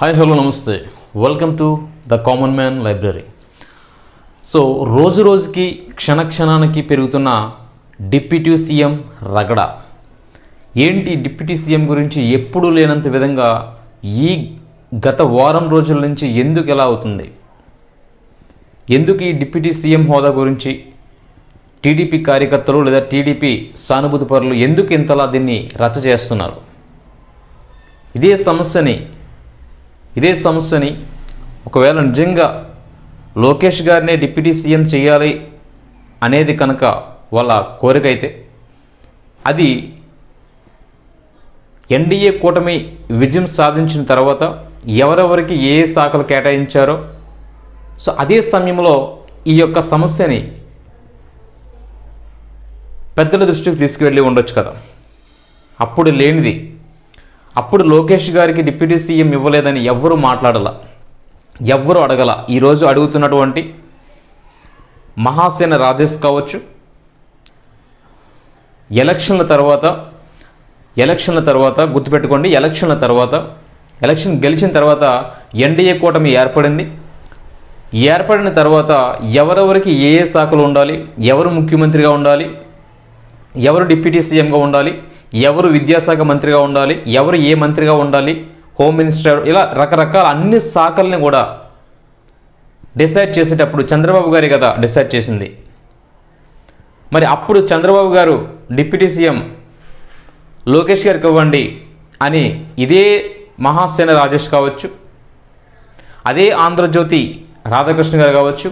Hi hello నమస్తే. Welcome to the common man library so రోజు రోజుకి క్షణ క్షణానికి పెరుగుతున్న డిప్యూటీ సీఎం రగడ. ఏంటి డిప్యూటీ సీఎం గురించి ఎప్పుడూ లేనంత విధంగా ఈ గత వారం రోజుల నుంచి ఎందుకు ఎలా అవుతుంది? ఎందుకు ఈ డిప్యూటీ సీఎం హోదా గురించి టీడీపీ కార్యకర్తలు లేదా టీడీపీ సానుభూతి పరులు ఎందుకు ఇంతలా దీన్ని రచ్చ చేస్తున్నారు? ఇదే సమస్యని ఇదే సమస్యని ఒకవేళ నిజంగా లోకేష్ గారినే డిప్యూటీ సీఎం చేయాలి అనేది కనుక వాళ్ళ కోరిక అయితే అది ఎన్డీఏ కూటమి విజయం సాధించిన తర్వాత ఎవరెవరికి ఏ ఏ శాఖలు కేటాయించారో సో అదే సమయంలో ఈ యొక్క సమస్యని పెద్దల దృష్టికి తీసుకువెళ్ళి ఉండొచ్చు కదా. అప్పుడు లేనిది అప్పుడు లోకేష్ గారికి డిప్యూటీ సీఎం ఇవ్వలేదని ఎవ్వరూ మాట్లాడాల. ఎవ్వరూ అడగల. ఈరోజు అడుగుతున్నటువంటి మహాసేన రాజేష్ కావచ్చు. ఎలక్షన్ల తర్వాత ఎలక్షన్ల తర్వాత గుర్తుపెట్టుకోండి ఎలక్షన్ల తర్వాత ఎలక్షన్ గెలిచిన తర్వాత ఎన్డీఏ కూటమి ఏర్పడింది. ఏర్పడిన తర్వాత ఎవరెవరికి ఏ ఏ శాఖలు ఉండాలి ఎవరు ముఖ్యమంత్రిగా ఉండాలి ఎవరు డిప్యూటీ సీఎంగా ఉండాలి ఎవరు విద్యాశాఖ మంత్రిగా ఉండాలి ఎవరు ఏ మంత్రిగా ఉండాలి హోమ్ మినిస్టర్ ఇలా రకరకాల అన్ని శాఖల్ని కూడా డిసైడ్ చేసేటప్పుడు చంద్రబాబు గారి కదా డిసైడ్ చేసింది. మరి అప్పుడు చంద్రబాబు గారు డిప్యూటీ సీఎం లోకేష్ గారికి ఇవ్వండి అని ఇదే మహాసేన రాజేష్ కావచ్చు అదే ఆంధ్రజ్యోతి రాధాకృష్ణ గారు కావచ్చు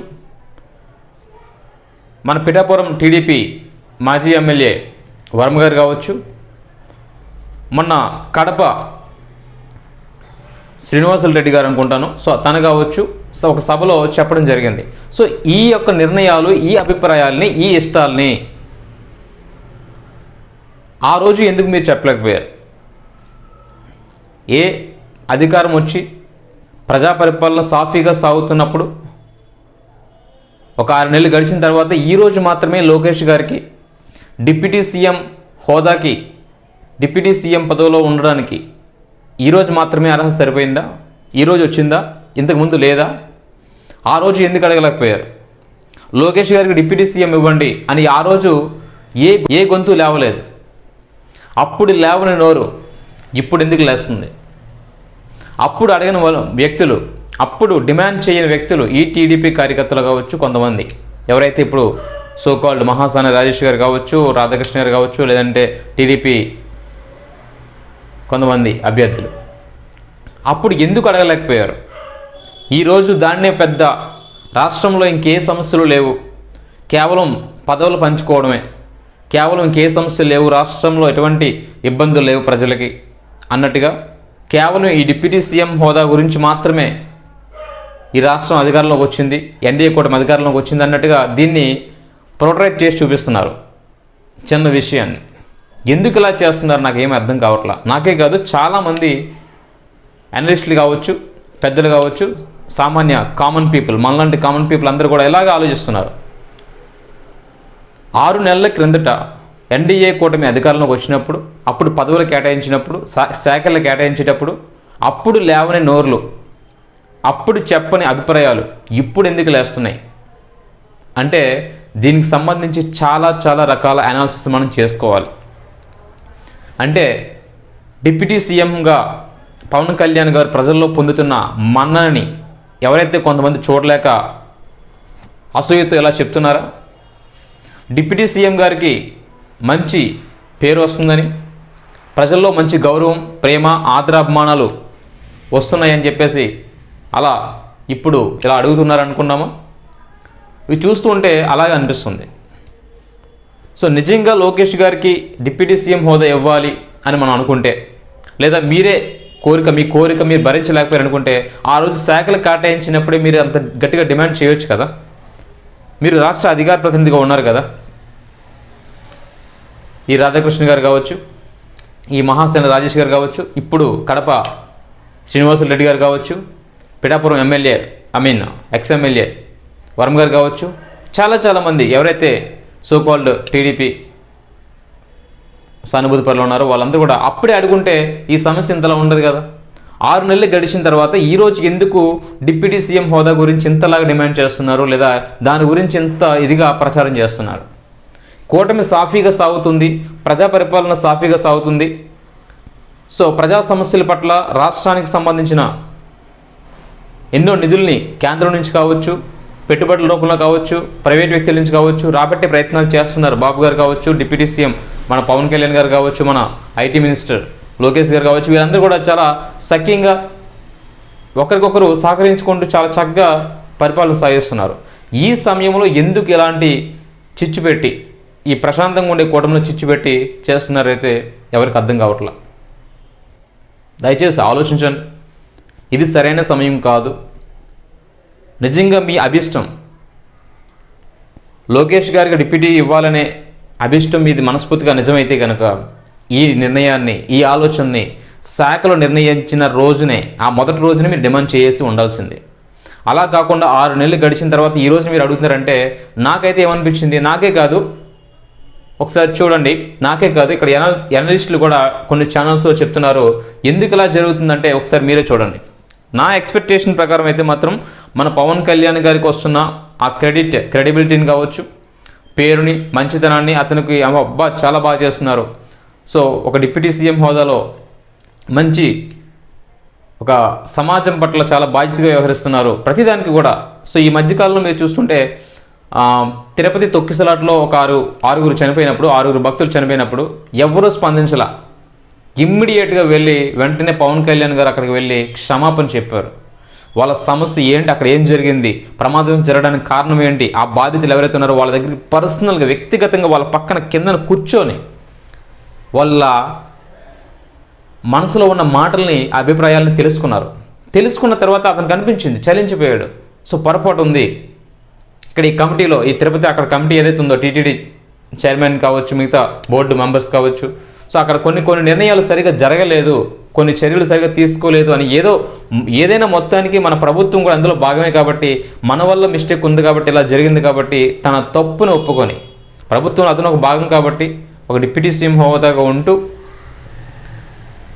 మన పిఠాపురం టీడీపీ మాజీ ఎమ్మెల్యే వర్మ గారు కావచ్చు మొన్న కడప శ్రీనివాసులు రెడ్డి గారు అనుకుంటాను. సో తను కావచ్చు సో ఒక సభలో చెప్పడం జరిగింది. సో ఈ యొక్క నిర్ణయాలు ఈ అభిప్రాయాల్ని ఈ ఇష్టాల్ని ఆ రోజు ఎందుకు మీరు చెప్పలేకపోయారు? ఏ అధికారం వచ్చి ప్రజా పరిపాలన సాఫీగా సాగుతున్నప్పుడు ఒక ఆరు నెలలు గడిచిన తర్వాత ఈరోజు మాత్రమే లోకేష్ గారికి డిప్యూటీ సీఎం హోదాకి డిప్యూటీ సీఎం పదవిలో ఉండడానికి ఈరోజు మాత్రమే అర్హత సరిపోయిందా? ఈరోజు వచ్చిందా? ఇంతకుముందు లేదా? ఆ రోజు ఎందుకు అడగలేకపోయారు? లోకేష్ గారికి డిప్యూటీ సీఎం ఇవ్వండి అని ఆ రోజు ఏ ఏ గొంతు లేవలేదు. అప్పుడు లేవని నోరు ఇప్పుడు ఎందుకు లేస్తుంది? అప్పుడు అడిగిన వాళ్ళు వ్యక్తులు అప్పుడు డిమాండ్ చేయని వ్యక్తులు ఈ టీడీపీ కార్యకర్తలు కావచ్చు కొంతమంది. ఎవరైతే ఇప్పుడు సోకాల్డ్ మహాసాన రాజేష్ గారు కావచ్చు రాధాకృష్ణ గారు కావచ్చు లేదంటే టీడీపీ కొంతమంది అభ్యర్థులు. అప్పుడు ఎందుకు అడగలేకపోయారు? ఈరోజు దాన్నే పెద్ద రాష్ట్రంలో ఇంకే సమస్యలు లేవు. కేవలం పదవులు పంచుకోవడమే. కేవలం ఇంకే సమస్యలు లేవు. రాష్ట్రంలో ఎటువంటి ఇబ్బందులు లేవు ప్రజలకి. అన్నట్టుగా కేవలం ఈ డిప్యూటీ సీఎం హోదా గురించి మాత్రమే ఈ రాష్ట్రం అధికారంలోకి వచ్చింది. ఎన్డీఏ కూటమి అధికారంలోకి వచ్చింది అన్నట్టుగా దీన్ని ప్రొట్రేట్ చేసి చూపిస్తున్నారు. చిన్న విషయాన్ని. ఎందుకు ఇలా చేస్తున్నారు నాకు ఏమీ అర్థం కావట్లా. నాకే కాదు చాలామంది అనలిస్టులు కావచ్చు పెద్దలు కావచ్చు సామాన్య కామన్ పీపుల్ మనలాంటి కామన్ పీపుల్ అందరూ కూడా ఎలాగ ఆలోచిస్తున్నారు. ఆరు నెలల క్రిందట ఎన్డీఏ కూటమి అధికారంలోకి వచ్చినప్పుడు అప్పుడు పదవులు కేటాయించినప్పుడు శా- శాఖలు కేటాయించేటప్పుడు అప్పుడు లేవని నోర్లు అప్పుడు చెప్పని అభిప్రాయాలు ఇప్పుడు ఎందుకు లేస్తున్నాయి? అంటే దీనికి సంబంధించి చాలా చాలా రకాల అనాలిసిస్ మనం చేసుకోవాలి. అంటే డిప్యూటీ సీఎంగా పవన్ కళ్యాణ్ గారు ప్రజల్లో పొందుతున్న మన్ననని ఎవరైతే కొంతమంది చూడలేక అసూయతో ఇలా చెప్తున్నారా? డిప్యూటీ సీఎం గారికి మంచి పేరు వస్తుందని ప్రజల్లో మంచి గౌరవం ప్రేమ ఆదరాభిమానాలు వస్తున్నాయని చెప్పేసి అలా ఇప్పుడు ఇలా అడుగుతున్నారనుకున్నామా? ఇవి చూస్తూ ఉంటే అలాగే అనిపిస్తుంది. సో నిజంగా లోకేష్ గారికి డిప్యూటీ సీఎం హోదా ఇవ్వాలి అని మనం అనుకుంటే లేదా మీరే కోరిక మీ కోరిక మీరు భరించలేకపోయారు అనుకుంటే ఆ రోజు శాఖలు కేటాయించినప్పుడే మీరు అంత గట్టిగా డిమాండ్ చేయొచ్చు కదా? మీరు రాష్ట్ర అధికార ప్రతినిధిగా ఉన్నారు కదా? ఈ రాధాకృష్ణ గారు కావచ్చు ఈ మహాసేన రాజేష్ గారు కావచ్చు ఇప్పుడు కడప శ్రీనివాసులు రెడ్డి గారు కావచ్చు Pithapuram MLA I mean ex MLA Varma గారు కావచ్చు చాలా చాలామంది ఎవరైతే సోకాల్డ్ టీడీపీ సానుభూతి పరులు ఉన్నారు. వాళ్ళందరూ కూడా అప్పుడే అడుగుంటే ఈ సమస్య ఇంతలా ఉండదు కదా. ఆరు నెలలు గడిచిన తర్వాత ఈ రోజు ఎందుకు డిప్యూటీ సీఎం హోదా గురించి ఇంతలాగా డిమాండ్ చేస్తున్నారు లేదా దాని గురించి ఇంత ఇదిగా ప్రచారం చేస్తున్నారు. కూటమి సాఫీగా సాగుతుంది ప్రజా పరిపాలన సాఫీగా సాగుతుంది. సో ప్రజా సమస్యల పట్ల రాష్ట్రానికి సంబంధించిన ఎన్నో నిధుల్ని కేంద్రం నుంచి కావచ్చు పెట్టుబడుల రూపంలో కావచ్చు ప్రైవేట్ వ్యక్తుల నుంచి కావచ్చు రాబట్టే ప్రయత్నాలు చేస్తున్నారు బాబు గారు కావచ్చు డిప్యూటీ సీఎం మన పవన్ కళ్యాణ్ గారు కావచ్చు మన ఐటీ మినిస్టర్ లోకేష్ గారు కావచ్చు వీరందరూ కూడా చాలా సఖ్యంగా ఒకరికొకరు సహకరించుకుంటూ చాలా చక్కగా పరిపాలన సాగిస్తున్నారు. ఈ సమయంలో ఎందుకు ఇలాంటి చిచ్చు పెట్టి ఈ ప్రశాంతంగా ఉండే కూటమిలో చిచ్చు పెట్టి చేస్తున్నారైతే ఎవరికి అర్థం కావట్లా? దయచేసి ఆలోచించండి. ఇది సరైన సమయం కాదు. నిజంగా మీ అభిష్టం. లోకేష్ గారికి డిప్యూటీ ఇవ్వాలనే అభిష్టం మీది మనస్ఫూర్తిగా నిజమైతే కనుక ఈ నిర్ణయాన్ని ఈ ఆలోచనని శాఖలో నిర్ణయించిన రోజునే ఆ మొదటి రోజునే మీరు డిమాండ్ చేసి ఉండాల్సింది. అలా కాకుండా ఆరు నెలలు గడిచిన తర్వాత ఈ రోజు మీరు అడుగుతున్నారంటే నాకైతే ఏమనిపించింది? నాకే కాదు. ఒకసారి చూడండి. నాకే కాదు. ఇక్కడ ఎనల్ ఎనలిస్టులు కూడా కొన్ని ఛానల్స్లో చెప్తున్నారు. ఎందుకు ఇలా జరుగుతుందంటే ఒకసారి మీరే చూడండి. నా ఎక్స్పెక్టేషన్ ప్రకారం అయితే మాత్రం మన పవన్ కళ్యాణ్ గారికి వస్తున్న ఆ క్రెడిట్ క్రెడిబిలిటీని కావచ్చు పేరుని మంచితనాన్ని అతనికి అమ్మ, అబ్బా చాలా బాగా చేస్తున్నారు. సో ఒక డిప్యూటీ సీఎం హోదాలో మంచి ఒక సమాజం పట్ల చాలా బాధ్యతగా వ్యవహరిస్తున్నారు ప్రతిదానికి కూడా. సో ఈ మధ్యకాలంలో మీరు చూస్తుంటే తిరుపతి తొక్కిసలాట్లో ఒక ఆరు ఆరుగురు చనిపోయినప్పుడు ఆరుగురు భక్తులు చనిపోయినప్పుడు ఎవరూ స్పందించలా. ఇమ్మీడియట్గా వెళ్ళి వెంటనే పవన్ కళ్యాణ్ గారు అక్కడికి వెళ్ళి క్షమాపణ చెప్పారు. వాళ్ళ సమస్య ఏంటి? అక్కడ ఏం జరిగింది? ప్రమాదం జరగడానికి కారణం ఏంటి? ఆ బాధితులు ఎవరైతే ఉన్నారో వాళ్ళ దగ్గరికి పర్సనల్గా వ్యక్తిగతంగా వాళ్ళ పక్కన కిందన కూర్చొని వాళ్ళ మనసులో ఉన్న మాటల్ని అభిప్రాయాలను తెలుసుకున్నారు. తెలుసుకున్న తర్వాత అతను కనిపించింది చలించిపోయాడు. సో పొరపాటు ఉంది. ఇక్కడ ఈ కమిటీలో ఈ తిరుపతి అక్కడ కమిటీ ఏదైతే ఉందో టీటీడీ చైర్మన్ కావచ్చు మిగతా బోర్డు మెంబర్స్ కావచ్చు సో అక్కడ కొన్ని కొన్ని నిర్ణయాలు సరిగా జరగలేదు కొన్ని చర్యలు సరిగా తీసుకోలేదు అని ఏదో ఏదైనా మొత్తానికి మన ప్రభుత్వం కూడా అందులో భాగమే కాబట్టి మన వల్ల మిస్టేక్ ఉంది కాబట్టి ఇలా జరిగింది కాబట్టి తన తప్పును ఒప్పుకొని ప్రభుత్వం అతను ఒక భాగం కాబట్టి ఒక డిప్యూటీ సీఎం హోదాగా ఉంటూ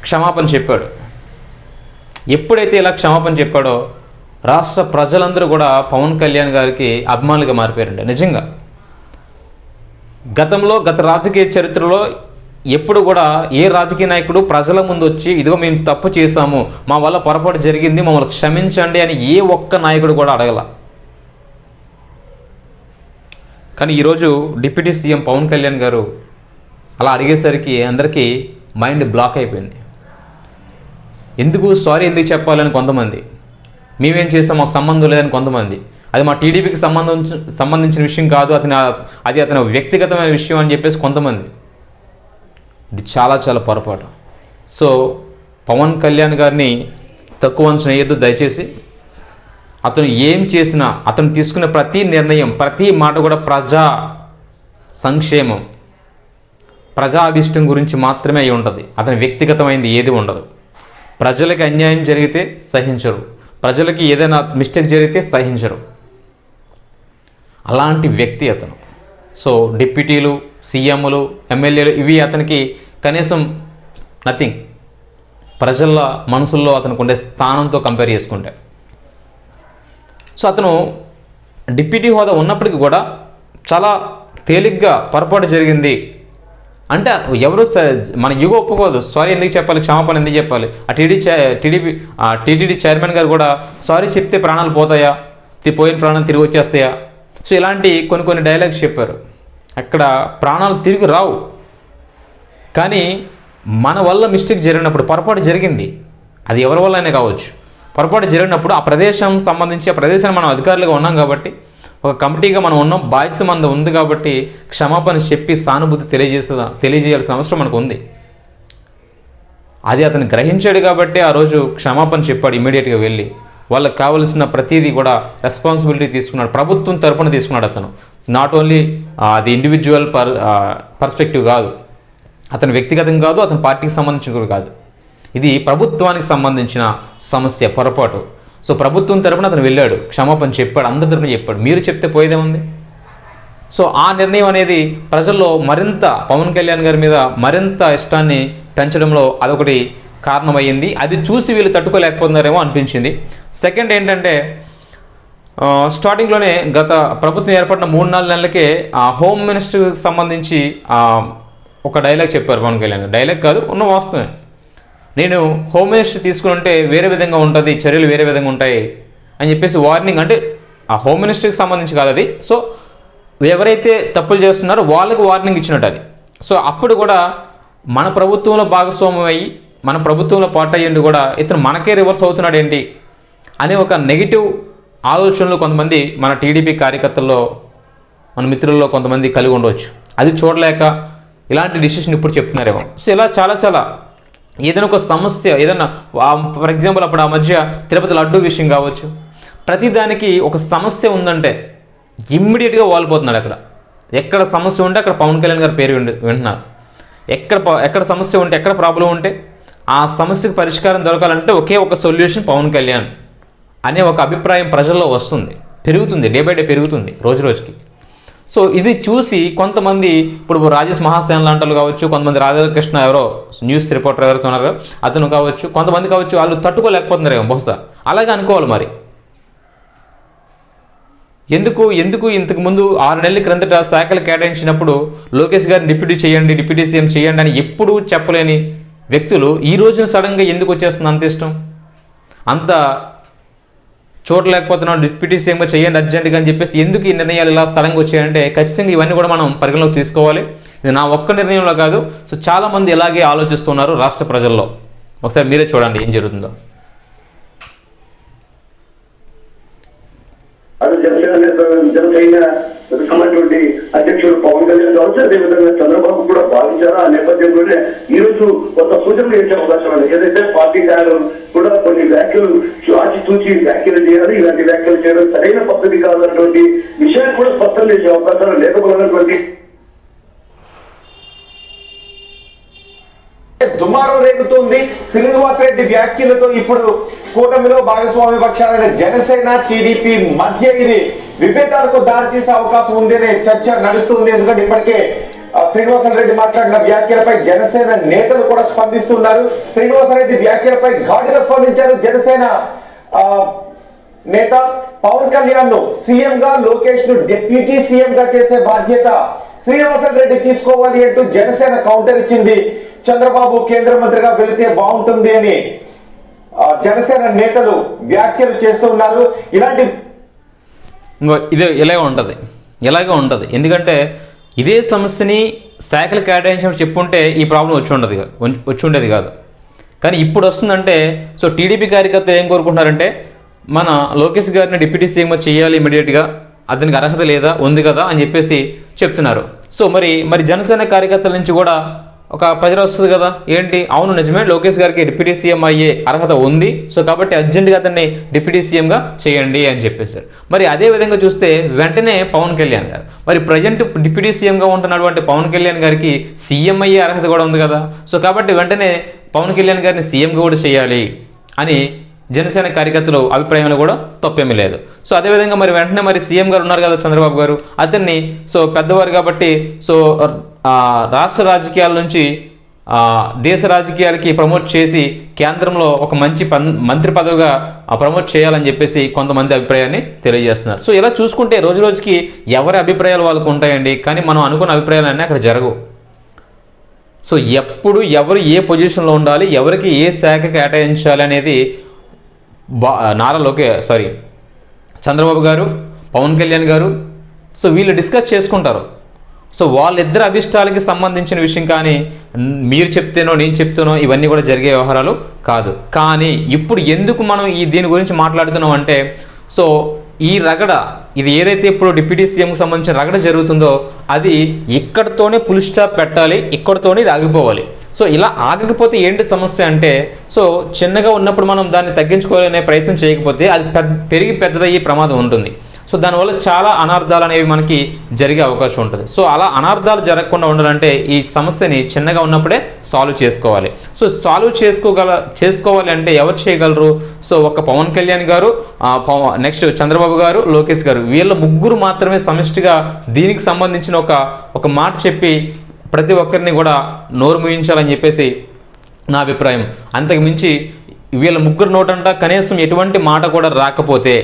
క్షమాపణ చెప్పాడు. ఎప్పుడైతే ఇలా క్షమాపణ చెప్పాడో రాష్ట్ర ప్రజలందరూ కూడా పవన్ కళ్యాణ్ గారికి అభిమానులుగా మారిపోయారండి. నిజంగా గతంలో గత రాజకీయ చరిత్రలో ఎప్పుడు కూడా ఏ రాజకీయ నాయకుడు ప్రజల ముందు వచ్చి ఇదిగో మేము తప్పు చేశాము మా వల్ల పొరపాటు జరిగింది మమ్మల్ని క్షమించండి అని ఏ ఒక్క నాయకుడు కూడా అడగల. కానీ ఈరోజు డిప్యూటీ సీఎం పవన్ కళ్యాణ్ గారు అలా అడిగేసరికి అందరికీ మైండ్ బ్లాక్ అయిపోయింది. ఎందుకు సారీ ఎందుకు చెప్పాలని కొంతమంది? మేమేం చేస్తాం మాకు సంబంధం లేదని కొంతమంది. అది మా టీడీపీకి సంబంధం సంబంధించిన విషయం కాదు అతని అది అతని వ్యక్తిగతమైన విషయం అని చెప్పేసి కొంతమంది. ఇది చాలా చాలా పొరపాటు. సో పవన్ కళ్యాణ్ గారిని తక్కువ అంచనా వేయద్దు దయచేసి. అతను ఏం చేసినా అతను తీసుకున్న ప్రతి నిర్ణయం ప్రతి మాట కూడా ప్రజా సంక్షేమం. ప్రజా అభిష్టం గురించి మాత్రమే అయి ఉంటుంది అతని వ్యక్తిగతమైనది ఏది ఉండదు. ప్రజలకి అన్యాయం జరిగితే సహించరు. ప్రజలకి ఏదైనా మిస్టేక్ జరిగితే సహించరు. అలాంటి వ్యక్తి అతను. సో డిప్యూటీలు సీఎంలు ఎమ్మెల్యేలు ఇవి అతనికి కనీసం నథింగ్ ప్రజల మనసుల్లో అతనికి ఉండే స్థానంతో కంపేర్ చేసుకుంటే. సో అతను డిప్యూటీ హోదా ఉన్నప్పటికీ కూడా చాలా తేలిగ్గా పొరపాటు జరిగింది. అంటే ఎవరు స- మన యుగ ఒప్పుకోదు. సారీ ఎందుకు చెప్పాలి? క్షమాపణ ఎందుకు చెప్పాలి? ఆ టీడీ టీడీపీ టీటీడీ చైర్మన్ గారు కూడా సారీ చెప్తే ప్రాణాలు పోతాయా? తి- పోయిన ప్రాణాలు తిరిగి వచ్చేస్తాయా? సో ఇలాంటి కొన్ని కొన్ని డైలాగ్స్ చెప్పారు. అక్కడ ప్రాణాలు తిరిగి రావు. కానీ మన వల్ల మిస్టేక్ జరిగినప్పుడు పొరపాటు జరిగింది. అది ఎవరి వల్లనే కావచ్చు. పొరపాటు జరిగినప్పుడు ఆ ప్రదేశం సంబంధించి ఆ ప్రదేశాన్ని మనం అధికారులుగా ఉన్నాం కాబట్టి ఒక కమిటీగా మనం ఉన్నాం. బాధ్యత మన ఉంది కాబట్టి క్షమాపణ చెప్పి సానుభూతి తెలియజేసే తెలియజేయాల్సిన అవసరం మనకు ఉంది అది అతను గ్రహించాడు కాబట్టి ఆ రోజు క్షమాపణ చెప్పాడు ఇమీడియట్గా వెళ్ళి. వాళ్ళకి కావలసిన ప్రతిదీ కూడా రెస్పాన్సిబిలిటీ తీసుకున్నాడు. ప్రభుత్వం తరపున తీసుకున్నాడు అతను. నాట్ ఓన్లీ అది ఇండివిజువల్ పర్ పర్స్పెక్టివ్ కాదు. అతను వ్యక్తిగతం కాదు అతని పార్టీకి సంబంధించిన కూడా కాదు. ఇది ప్రభుత్వానికి సంబంధించిన సమస్య పొరపాటు. సో ప్రభుత్వం తరపున అతను వెళ్ళాడు క్షమాపణ చెప్పాడు అందరి తరపున చెప్పాడు. మీరు చెప్తే పోయేదేముంది? సో ఆ నిర్ణయం అనేది ప్రజల్లో మరింత పవన్ కళ్యాణ్ గారి మీద మరింత ఇష్టాన్ని పెంచడంలో అదొకటి కారణమైంది అది చూసి వీళ్ళు తట్టుకోలేకపోతున్నారేమో అనిపించింది. సెకండ్ ఏంటంటే స్టార్టింగ్లోనే గత ప్రభుత్వం ఏర్పడిన మూడు నాలుగు నెలలకే ఆ హోమ్ మినిస్టర్కి సంబంధించి ఒక డైలాగ్ చెప్పారు పవన్ కళ్యాణ్ డైలాగ్ కాదు ఉన్న వాస్తవమే. నేను హోమ్ మినిస్టర్ తీసుకుని ఉంటే వేరే విధంగా ఉంటుంది చర్యలు వేరే విధంగా ఉంటాయి అని చెప్పేసి వార్నింగ్ అంటే ఆ హోమ్ మినిస్టర్కి సంబంధించి కాదు అది. సో ఎవరైతే తప్పులు చేస్తున్నారో వాళ్ళకి వార్నింగ్ ఇచ్చినట్టు అది. సో అప్పుడు కూడా మన ప్రభుత్వంలో భాగస్వామ్యం అయ్యి మన ప్రభుత్వంలో పార్ట్ అయ్యండి కూడా ఇతను మనకే రివర్స్ అవుతున్నాడు ఏంటి అనే ఒక నెగిటివ్ ఆలోచనలు కొంతమంది మన టీడీపీ కార్యకర్తల్లో మన మిత్రుల్లో కొంతమంది కలిగి ఉండవచ్చు అది చూడలేక ఇలాంటి డిసిషన్ ఇప్పుడు చెప్తున్నారేమో. సో ఇలా చాలా చాలా ఏదైనా ఒక సమస్య ఏదైనా ఫర్ ఎగ్జాంపుల్ అప్పుడు ఆ మధ్య తిరుపతి లడ్డు విషయం కావచ్చు. ప్రతిదానికి ఒక సమస్య ఉందంటే ఇమ్మీడియట్గా వాలిపోతున్నాడు అక్కడ. ఎక్కడ సమస్య ఉంటే అక్కడ పవన్ కళ్యాణ్ గారి పేరు వింటున్నారు. ఎక్కడ ఎక్కడ సమస్య ఉంటే ఎక్కడ ప్రాబ్లం ఉంటే ఆ సమస్యకు పరిష్కారం దొరకాలంటే ఒకే ఒక సొల్యూషన్ పవన్ కళ్యాణ్. అనే ఒక అభిప్రాయం ప్రజల్లో వస్తుంది. పెరుగుతుంది. డే బై డే పెరుగుతుంది రోజు రోజుకి. సో ఇది చూసి కొంతమంది ఇప్పుడు రాజేష్ మహాసేన లాంటి కావచ్చు కొంతమంది రాధాకృష్ణ ఎవరో న్యూస్ రిపోర్టర్ ఎవరైతే ఉన్నారో అతను కావచ్చు కొంతమంది కావచ్చు వాళ్ళు తట్టుకోలేకపోతున్నారేమో బహుశా. అలాగే అనుకోవాలి మరి. ఎందుకు? ఎందుకు ఇంతకు ముందు ఆరు నెలల క్రిందట శాఖలు కేటాయించినప్పుడు లోకేష్ గారిని డిప్యూటీ చేయండి డిప్యూటీ సీఎం చేయండి అని ఎప్పుడూ చెప్పలేని వ్యక్తులు ఈ రోజున సడన్గా ఎందుకు వచ్చేస్తుంది అంత ఇష్టం? అంత చూడలేకపోతున్నాం డిప్యూటీ సీఎంగా చేయండి అర్జెంటుగా అని చెప్పేసి ఎందుకు ఈ నిర్ణయాలు ఇలా సడన్గా వచ్చాయంటే ఖచ్చితంగా ఇవన్నీ కూడా మనం పరిగణలోకి తీసుకోవాలి. ఇది నా ఒక్క నిర్ణయంలో కాదు. సో చాలామంది ఇలాగే ఆలోచిస్తున్నారు రాష్ట్ర ప్రజల్లో. ఒకసారి మీరే చూడండి ఏం జరుగుతుందో. అది జనసేన అధ్యక్షుడు పవన్ కళ్యాణ్ కావచ్చు అదేవిధంగా చంద్రబాబు కూడా భావించారా? ఆ నేపథ్యంలోనే ఈ రోజు కొంత సూచనలు చేసే అవకాశం ఉంది. ఏదైతే పార్టీ కార్యాలయం కూడా కొన్ని వ్యాఖ్యలు ఆచి తూచి వ్యాఖ్యలు చేయాలి ఇలాంటి వ్యాఖ్యలు చేయడం సరైన పద్ధతి కాదన్నటువంటి విషయాన్ని కూడా స్పష్టం చేసే అవకాశాలు లేకపోయినటువంటి దుమారం రేగుతోంది. శ్రీనివాస్ రెడ్డి వ్యాఖ్యలతో ఇప్పుడు కూటమిలో భాగస్వామి పక్షాలైన జనసేన టీడీపీ మధ్య ఇది విభేదాలకు దారితీసే అవకాశం ఉంది అనే చర్చ నడుస్తుంది. ఎందుకంటే ఇప్పటికే ఆ, శ్రీనివాసరెడ్డి మాట్లాడిన వ్యాఖ్యలపై జనసేన నేతలు కూడా స్పందిస్తున్నారు. శ్రీనివాసరెడ్డి వ్యాఖ్యలపై ఘాటుగా స్పందించారు జనసేన ఆ, నేత పవన్ కళ్యాణ్ను సీఎం గా లోకేష్ను డిప్యూటీ సీఎం గా చేసే బాధ్యత శ్రీనివాసన్ రెడ్డి తీసుకోవాలి అంటూ జనసేన కౌంటర్ ఇచ్చింది. చంద్రబాబు కేంద్ర మంత్రిగా వెళితే బాగుంటుంది అని జనసేన నేతలు వ్యాఖ్యలు చేస్తున్నారు ఇలాంటి ఇంకో ఇదే ఇలాగే ఉంటుంది. ఇలాగే ఉంటుంది. ఎందుకంటే ఇదే సమస్యని శాఖలు కేటాయించినప్పుడు చెప్పుంటే ఈ ప్రాబ్లం వచ్చి ఉండదు వచ్చి- వచ్చి ఉండేది కాదు. కానీ ఇప్పుడు వస్తుందంటే సో టీడీపీ కార్యకర్తలు ఏం కోరుకుంటున్నారంటే మన లోకేష్ గారిని డిప్యూటీ సీఎం చేయాలి ఇమీడియట్గా అతనికి అర్హత లేదా ఉంది కదా అని చెప్పేసి చెప్తున్నారు. సో మరి మరి జనసేన కార్యకర్తల నుంచి కూడా ఒక ప్రజలు వస్తుంది కదా. ఏంటి? అవును నిజమే. లోకేష్ గారికి డిప్యూటీ సీఎం అయ్యే అర్హత ఉంది. సో కాబట్టి అర్జెంటుగా అతన్ని డిప్యూటీ సీఎంగా చేయండి అని చెప్పేశారు. మరి అదే విధంగా చూస్తే వెంటనే పవన్ కళ్యాణ్ గారు. మరి ప్రజెంట్ డిప్యూటీ సీఎంగా ఉంటున్నటువంటి పవన్ కళ్యాణ్ గారికి సీఎం అయ్యే అర్హత కూడా ఉంది కదా. సో కాబట్టి వెంటనే పవన్ కళ్యాణ్ గారిని సీఎంగా కూడా చేయాలి అని జనసేన కార్యకర్తలు అభిప్రాయంలో కూడా తప్పేమీ లేదు. సో అదేవిధంగా మరి వెంటనే మరి సీఎం గారు ఉన్నారు కదా చంద్రబాబు గారు. అతన్ని సో పెద్దవారు కాబట్టి సో రాష్ట్ర రాజకీయాల నుంచి దేశ రాజకీయాలకి ప్రమోట్ చేసి కేంద్రంలో ఒక మంచి మంత్రి పదవిగా ప్రమోట్ చేయాలని చెప్పేసి కొంతమంది అభిప్రాయాన్ని తెలియజేస్తున్నారు. సో ఇలా చూసుకుంటే రోజు రోజుకి ఎవరి అభిప్రాయాలు వాళ్ళకు ఉంటాయండి కానీ మనం అనుకున్న అభిప్రాయాలన్నీ అక్కడ జరగవు. సో ఎప్పుడు ఎవరు ఏ పొజిషన్లో ఉండాలి ఎవరికి ఏ శాఖ కేటాయించాలి అనేది బా నారా లోకే సారీ చంద్రబాబు గారు పవన్ కళ్యాణ్ గారు సో వీళ్ళు డిస్కస్ చేసుకుంటారు. సో వాళ్ళిద్దరు అభిష్టాలకి సంబంధించిన విషయం కానీ మీరు చెప్తేనో నేను చెప్తేనో ఇవన్నీ కూడా జరిగే వ్యవహారాలు కాదు. కానీ ఇప్పుడు ఎందుకు మనం ఈ దీని గురించి మాట్లాడుతున్నాం అంటే సో ఈ రగడ ఇది ఏదైతే ఇప్పుడు డిప్యూటీ సీఎంకి సంబంధించిన రగడ జరుగుతుందో అది ఇక్కడతోనే పులి స్టాప్ పెట్టాలి ఇక్కడతోనే ఇది ఆగిపోవాలి. సో ఇలా ఆగకపోతే ఏంటి సమస్య అంటే సో చిన్నగా ఉన్నప్పుడు మనం దాన్ని తగ్గించుకోవాలనే ప్రయత్నం చేయకపోతే అది పెద్ద పెరిగి పెద్దదయ్యే ప్రమాదం ఉంటుంది. సో దానివల్ల చాలా అనార్థాలు అనేవి మనకి జరిగే అవకాశం ఉంటుంది. సో అలా అనార్థాలు జరగకుండా ఉండాలంటే ఈ సమస్యని చిన్నగా ఉన్నప్పుడే సాల్వ్ చేసుకోవాలి. సో సాల్వ్ చేసుకోగల చేసుకోవాలి అంటే ఎవరు చేయగలరు? సో ఒక పవన్ కళ్యాణ్ గారు నెక్స్ట్ చంద్రబాబు గారు లోకేష్ గారు వీళ్ళ ముగ్గురు మాత్రమే సమిష్టిగా దీనికి సంబంధించిన ఒక ఒక మాట చెప్పి ప్రతి ఒక్కరిని కూడా నోరు ముయించాలని చెప్పేసి నా అభిప్రాయం. అంతకు మించి వీళ్ళ ముగ్గురు నోటంట కనీసం ఎటువంటి మాట కూడా రాకపోతే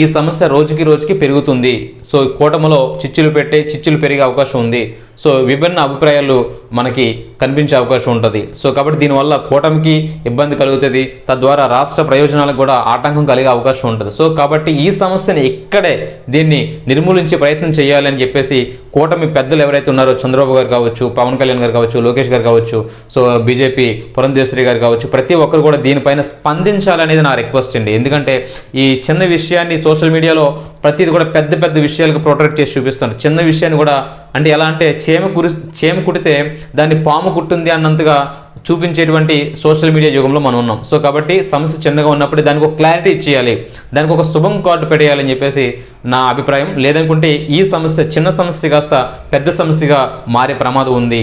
ఈ సమస్య రోజుకి రోజుకి పెరుగుతుంది. సో ఈ కూటమిలో చిచ్చులు పెట్టే చిచ్చులు పెరిగే అవకాశం ఉంది. సో విభిన్న అభిప్రాయాలు మనకి కనిపించే అవకాశం ఉంటుంది. సో కాబట్టి దీనివల్ల కూటమికి ఇబ్బంది కలుగుతుంది. తద్వారా రాష్ట్ర ప్రయోజనాలకు కూడా ఆటంకం కలిగే అవకాశం ఉంటుంది. సో కాబట్టి ఈ సమస్యని ఇక్కడే దీన్ని నిర్మూలించే ప్రయత్నం చేయాలి అని చెప్పేసి కూటమి పెద్దలు ఎవరైతే ఉన్నారో చంద్రబాబు గారు కావచ్చు పవన్ కళ్యాణ్ గారు కావచ్చు లోకేష్ గారు కావచ్చు సో బీజేపీ పురంధేశ్వరి గారు కావచ్చు ప్రతి ఒక్కరు కూడా దీనిపైన స్పందించాలనేది నా రిక్వెస్ట్ అండి. ఎందుకంటే ఈ చిన్న విషయాన్ని సోషల్ మీడియాలో ప్రతిది కూడా పెద్ద పెద్ద విషయాలకు ప్రొటెక్ట్ చేసి చూపిస్తున్నారు. చిన్న విషయాన్ని కూడా అంటే ఎలా అంటే చేమ కురి చేమ కుడితే దాన్ని పాము కుట్టుంది అన్నంతగా చూపించేటువంటి సోషల్ మీడియా యుగంలో మనం ఉన్నాం. సో కాబట్టి సమస్య చిన్నగా ఉన్నప్పుడు దానికి ఒక క్లారిటీ ఇచ్చేయాలి. దానికి ఒక శుభం కార్డు పెట్టేయాలని చెప్పేసి నా అభిప్రాయం. లేదనుకుంటే ఈ సమస్య చిన్న సమస్య కాస్త పెద్ద సమస్యగా మారే ప్రమాదం ఉంది.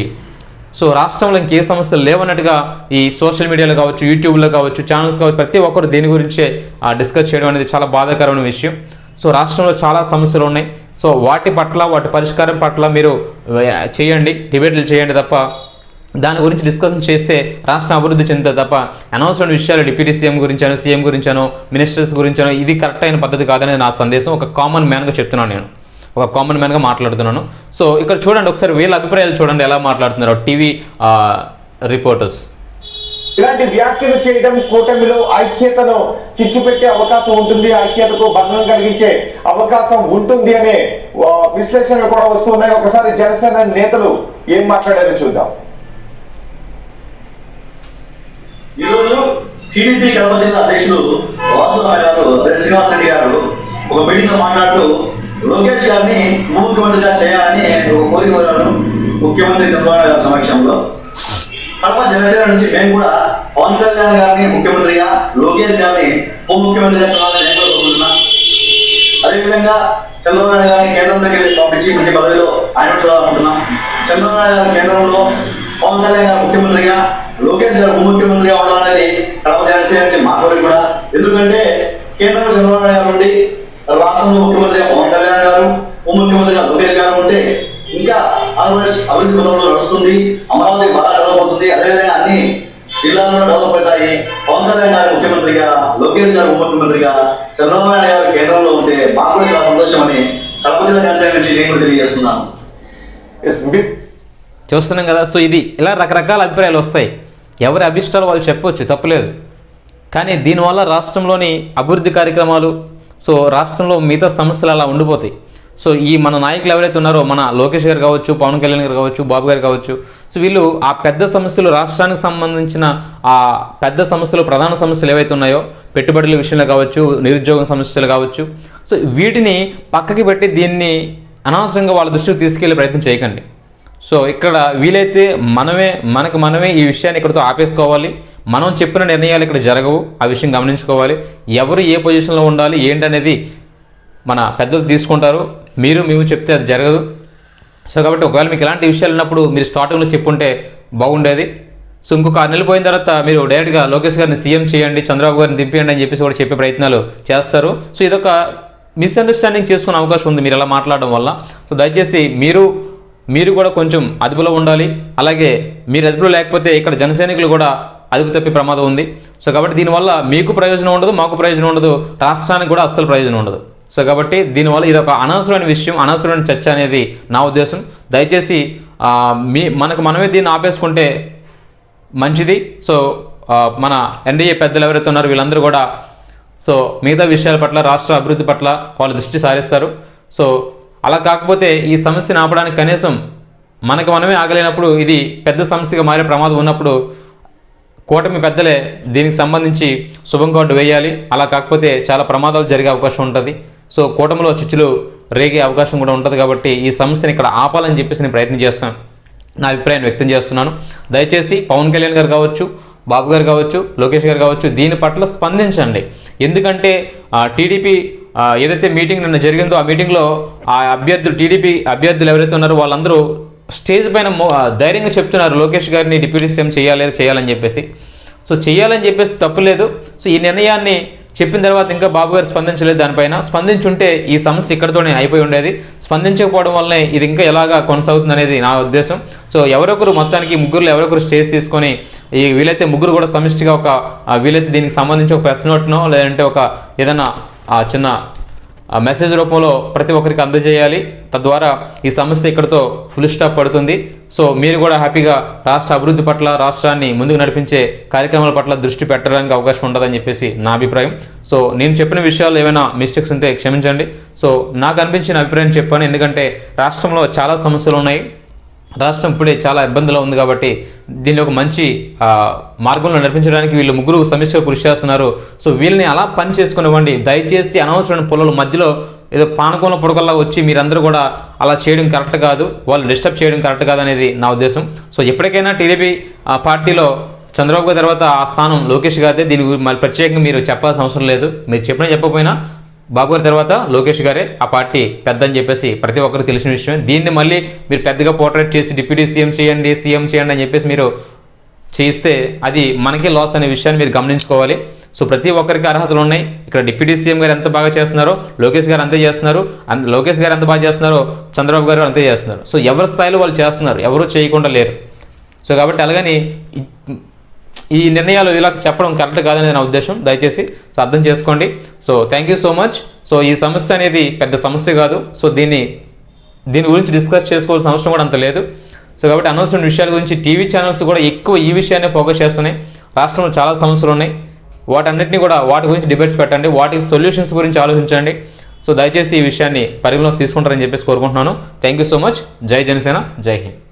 సో రాష్ట్రంలో ఇంకే సమస్యలు లేవన్నట్టుగా ఈ సోషల్ మీడియాలో కావచ్చు యూట్యూబ్లో కావచ్చు ఛానల్స్ కావచ్చు ప్రతి ఒక్కరు దీని గురించే డిస్కస్ చేయడం అనేది చాలా బాధాకరమైన విషయం. సో రాష్ట్రంలో చాలా సమస్యలు ఉన్నాయి. సో వాటి పట్ల వాటి పరిష్కారం పట్ల మీరు చేయండి డిబేట్లు చేయండి తప్ప దాని గురించి డిస్కషన్ చేస్తే రాష్ట్రం అభివృద్ధి చెందుతుంది తప్ప అనవసరమైన విషయాలు డిప్యూటీ సీఎం గురించానో సీఎం గురించానో మినిస్టర్స్ గురించానో ఇది కరెక్ట్ అయిన పద్ధతి కాదనేది నా సందేశం. ఒక కామన్ మ్యాన్గా చెప్తున్నాను నేను. ఒక కామన్ మ్యాన్గా మాట్లాడుతున్నాను. సో ఇక్కడ చూడండి ఒకసారి వీళ్ళ అభిప్రాయాలు చూడండి ఎలా మాట్లాడుతున్నారో టీవీ రిపోర్టర్స్. ఇలాంటి వ్యాఖ్యలు చేయడం కూటమిలో ఐక్యతను చిచ్చుపెట్టే అవకాశం ఉంటుంది. ఐక్యతకు భంగం కలిగించే అవకాశం ఉంటుంది అనే విశ్లేషణలు కూడా వస్తున్నాయి. ఒకసారి జనసేన నేతలు ఏం మాట్లాడారో చూద్దాం. ఈరోజు టీడీపీ కడప జిల్లా అధ్యక్షులు వాసురావు గారు శ్రీనివాస్ రెడ్డి గారు ఒక మీటింగ్లో మాట్లాడుతూ లోకేష్ గారిని ముఖ్యమంత్రిగా చేయాలని ఒక కోరిక కోరారు ముఖ్యమంత్రి చంద్రబాబు గారి సమక్షంలో. కడప జనసేన నుంచి మేము కూడా పవన్ కళ్యాణ్ గారిని ముఖ్యమంత్రిగా లోకేష్ గారిని ఉప ముఖ్యమంత్రిగా చేయాలని నేను కూడా అదేవిధంగా చంద్రబాబు నాయుడు గారిని కేంద్రంలోకి వెళ్ళి పంపించి మంచి పదవిలో ఆయన చూడాలనుకుంటున్నాం చంద్రబాబు నాయుడు గారి కేంద్రంలో పవన్ కళ్యాణ్ గారు ముఖ్యమంత్రిగా లోకేష్ గారు ఉప ముఖ్యమంత్రిగా ఉండాలనేది కడప జనసేన నుంచి మా కోరిక కూడా. ఎందుకంటే కేంద్రంలో చంద్రబాబు నాయుడు గారు ఉండి రాష్ట్రంలో ముఖ్యమంత్రిగా పవన్ కళ్యాణ్ గారు ఉప ముఖ్యమంత్రిగా లోకేష్ గారు ఉంటే ఇంకా ఆంధ్రప్రదేశ్ అభివృద్ధి పథంలో నడుస్తుంది అమరావతి బాగా డెవలప్ అవుతుంది అదేవిధంగా అన్ని జిల్లాల్లో డెవలప్ అవుతాయి. పవన్ కళ్యాణ్ గారు ముఖ్యమంత్రిగా లోకేష్ గారు ఉప ముఖ్యమంత్రిగా చంద్రబాబు నాయుడు గారు కేంద్రంలో ఉంటే మాకు కూడా చాలా సంతోషం అని కడప జిల్లా జనసేన నుంచి నేను కూడా తెలియజేస్తున్నాను. చూస్తున్నాం కదా సో ఇది ఇలా రకరకాల అభిప్రాయాలు వస్తాయి. ఎవరి అభిష్టాలు వాళ్ళు చెప్పొచ్చు తప్పులేదు. కానీ దీనివల్ల రాష్ట్రంలోని అభివృద్ధి కార్యక్రమాలు సో రాష్ట్రంలో మిగతా సమస్యలు అలా ఉండిపోతాయి. సో ఈ మన నాయకులు ఎవరైతే ఉన్నారో మన లోకేష్ గారు కావచ్చు పవన్ కళ్యాణ్ గారు కావచ్చు బాబు గారు కావచ్చు సో వీళ్ళు ఆ పెద్ద సమస్యలు రాష్ట్రానికి సంబంధించిన ఆ పెద్ద సమస్యలు ప్రధాన సమస్యలు ఏవైతే ఉన్నాయో పెట్టుబడుల విషయంలో కావచ్చు నిరుద్యోగం సమస్యలు కావచ్చు సో వీటిని పక్కకి పెట్టి దీన్ని అనవసరంగా వాళ్ళ దృష్టికి తీసుకెళ్ళే ప్రయత్నం చేయకండి. సో ఇక్కడ వీలైతే మనమే మనకు మనమే ఈ విషయాన్ని ఇక్కడితో ఆపేసుకోవాలి. మనం చెప్పిన నిర్ణయాలు ఇక్కడ జరగవు. ఆ విషయం గమనించుకోవాలి. ఎవరు ఏ పొజిషన్లో ఉండాలి ఏంటనేది మన పెద్దలు తీసుకుంటారు. మీరు మేము చెప్తే అది జరగదు. సో కాబట్టి ఒకవేళ మీకు ఇలాంటి విషయాలు ఉన్నప్పుడు మీరు స్టార్టింగ్లో చెప్పుంటే బాగుండేది. సో ఇంకొక ఆరు నెలలు పోయిన తర్వాత మీరు డైరెక్ట్గా లోకేష్ గారిని సీఎం చేయండి చంద్రబాబు గారిని దింపేయండి అని చెప్పేసి కూడా చెప్పే ప్రయత్నాలు చేస్తారు. సో ఇదొక మిస్అండర్స్టాండింగ్ చేసుకునే అవకాశం ఉంది మీరు అలా మాట్లాడడం వల్ల. సో దయచేసి మీరు మీరు కూడా కొంచెం అదుపులో ఉండాలి. అలాగే మీరు అదుపులో లేకపోతే ఇక్కడ జనసైనికులు కూడా అదుపు తప్పే ప్రమాదం ఉంది. సో కాబట్టి దీనివల్ల మీకు ప్రయోజనం ఉండదు మాకు ప్రయోజనం ఉండదు రాష్ట్రానికి కూడా అస్సలు ప్రయోజనం ఉండదు. సో కాబట్టి దీనివల్ల ఇది ఒక అనవసరమైన విషయం అనవసరమైన చర్చ అనేది నా ఉద్దేశం. దయచేసి మీ మనకు మనమే దీన్ని ఆపేసుకుంటే మంచిది. సో మన ఎన్డీఏ పెద్దలు ఎవరైతే ఉన్నారో వీళ్ళందరూ కూడా సో మిగతా విషయాల పట్ల రాష్ట్ర అభివృద్ధి పట్ల వాళ్ళు దృష్టి సారిస్తారు. సో అలా కాకపోతే ఈ సమస్యను ఆపడానికి కనీసం మనకు మనమే ఆగలేనప్పుడు ఇది పెద్ద సమస్యగా మారే ప్రమాదం ఉన్నప్పుడు కూటమి పెద్దలే దీనికి సంబంధించి శుభం కార్డు వేయాలి. అలా కాకపోతే చాలా ప్రమాదాలు జరిగే అవకాశం ఉంటుంది. సో కూటమిలో చిచ్చులు రేగే అవకాశం కూడా ఉంటుంది కాబట్టి ఈ సమస్యను ఇక్కడ ఆపాలని చెప్పేసి నేను ప్రయత్నం చేస్తాను నా అభిప్రాయాన్ని వ్యక్తం చేస్తున్నాను. దయచేసి పవన్ కళ్యాణ్ గారు కావచ్చు బాబు గారు కావచ్చు లోకేష్ గారు కావచ్చు దీని పట్ల స్పందించండి. ఎందుకంటే టీడీపీ ఏదైతే మీటింగ్ నిన్న జరిగిందో ఆ మీటింగ్లో ఆ అభ్యర్థులు టీడీపీ అభ్యర్థులు ఎవరైతే ఉన్నారో వాళ్ళందరూ స్టేజ్ పైన ధైర్యంగా చెప్తున్నారు లోకేష్ గారిని డిప్యూటీ సీఎం చేయాలి చేయాలని చెప్పేసి. సో చేయాలని చెప్పేసి తప్పులేదు. సో ఈ నిర్ణయాన్ని చెప్పిన తర్వాత ఇంకా బాబు గారు స్పందించలేదు దానిపైన. స్పందించుంటే ఈ సమస్య ఇక్కడతోనే అయిపోయి ఉండేది. స్పందించకపోవడం వల్లనే ఇది ఇంకా ఎలాగా కొనసాగుతుంది అనేది నా ఉద్దేశం. సో ఎవరొకరు మొత్తానికి ముగ్గురు ఎవరొకరు స్టేజ్ తీసుకొని ఈ వీలైతే ముగ్గురు కూడా సమిష్టిగా ఒక వీలైతే దీనికి సంబంధించి ఒక ప్రెస్ నోట్నో లేదంటే ఒక ఏదైనా ఆ, చిన్న మెసేజ్ రూపంలో ప్రతి ఒక్కరికి అందజేయాలి. తద్వారా ఈ సమస్య ఇక్కడితో ఫుల్ స్టాప్ పడుతుంది. సో మీరు కూడా హ్యాపీగా రాష్ట్ర అభివృద్ధి పట్ల రాష్ట్రాన్ని ముందుకు నడిపించే కార్యక్రమాల పట్ల దృష్టి పెట్టడానికి అవకాశం ఉండదని చెప్పేసి నా అభిప్రాయం. సో నేను చెప్పిన విషయాలు ఏమైనా మిస్టేక్స్ ఉంటే క్షమించండి. సో నాకు అనిపించిన అభిప్రాయం చెప్పాను. ఎందుకంటే రాష్ట్రంలో చాలా సమస్యలు ఉన్నాయి. రాష్ట్రం ఇప్పుడే చాలా ఇబ్బందిలో ఉంది కాబట్టి దీన్ని ఒక మంచి మార్గంలో నడిపించడానికి వీళ్ళు ముగ్గురు సమిష్టిగా కృషి చేస్తున్నారు. సో వీళ్ళని అలా పని చేసుకునివ్వండి. దయచేసి అనవసరమైన పొలాల మధ్యలో ఏదో పానకంలో పొడకల్లా వచ్చి మీరందరూ కూడా అలా చేయడం కరెక్ట్ కాదు. వాళ్ళు డిస్టర్బ్ చేయడం కరెక్ట్ కాదు అనేది నా ఉద్దేశం. సో ఎప్పటికైనా టీడీపీ పార్టీలో చంద్రబాబు గారి తర్వాత ఆ స్థానం లోకేష్ గారిదే. దీని గురించి మళ్ళీ ప్రత్యేకంగా మీరు చెప్పాల్సిన అవసరం లేదు. మీరు చెప్పినా చెప్పకపోయినా బాబు గారి తర్వాత లోకేష్ గారే ఆ పార్టీ పెద్ద అని చెప్పేసి ప్రతి ఒక్కరు తెలిసిన విషయమే. దీన్ని మళ్ళీ మీరు పెద్దగా పోర్ట్రేట్ చేసి డిప్యూటీ సీఎం చేయండి సీఎం చేయండి అని చెప్పేసి మీరు చేయిస్తే అది మనకే లాస్ అనే విషయాన్ని మీరు గమనించుకోవాలి. సో ప్రతి ఒక్కరికి అర్హతలు ఉన్నాయి. ఇక్కడ డిప్యూటీ సీఎం గారు ఎంత బాగా చేస్తున్నారో లోకేష్ గారు అంతే చేస్తున్నారు. లోకేష్ గారు ఎంత బాగా చేస్తున్నారో చంద్రబాబు గారు అంతే చేస్తున్నారు. సో ఎవరి స్థాయిలో వాళ్ళు చేస్తున్నారు ఎవరు చేయకుండా లేరు. సో కాబట్టి అలాగని ఈ- నిర్ణయాలు ఇలా చెప్పడం కరెక్ట్ కాదనేది నా ఉద్దేశం. దయచేసి సో అర్థం చేసుకోండి. So thank you so much so ఈ సమస్య అనేది పెద్ద సమస్య కాదు. సో దీన్ని దీని గురించి డిస్కస్ చేసుకోవాల్సిన అవసరం కూడా అంత లేదు. సో కాబట్టి అనవసరమైన విషయాల గురించి టీవీ ఛానల్స్ కూడా ఎక్కువ ఈ విషయాన్ని ఫోకస్ చేస్తున్నాయి. రాష్ట్రంలో చాలా సమస్యలు ఉన్నాయి. వాటన్నిటిని కూడా వాటి గురించి డిబేట్స్ పెట్టండి. వాటికి సొల్యూషన్స్ గురించి ఆలోచించండి. సో దయచేసి ఈ విషయాన్ని పరిగణలోకి తీసుకుంటారని చెప్పేసి కోరుకుంటున్నాను. థ్యాంక్ యూ సో మచ్ జై జనసేన. జై హింద్.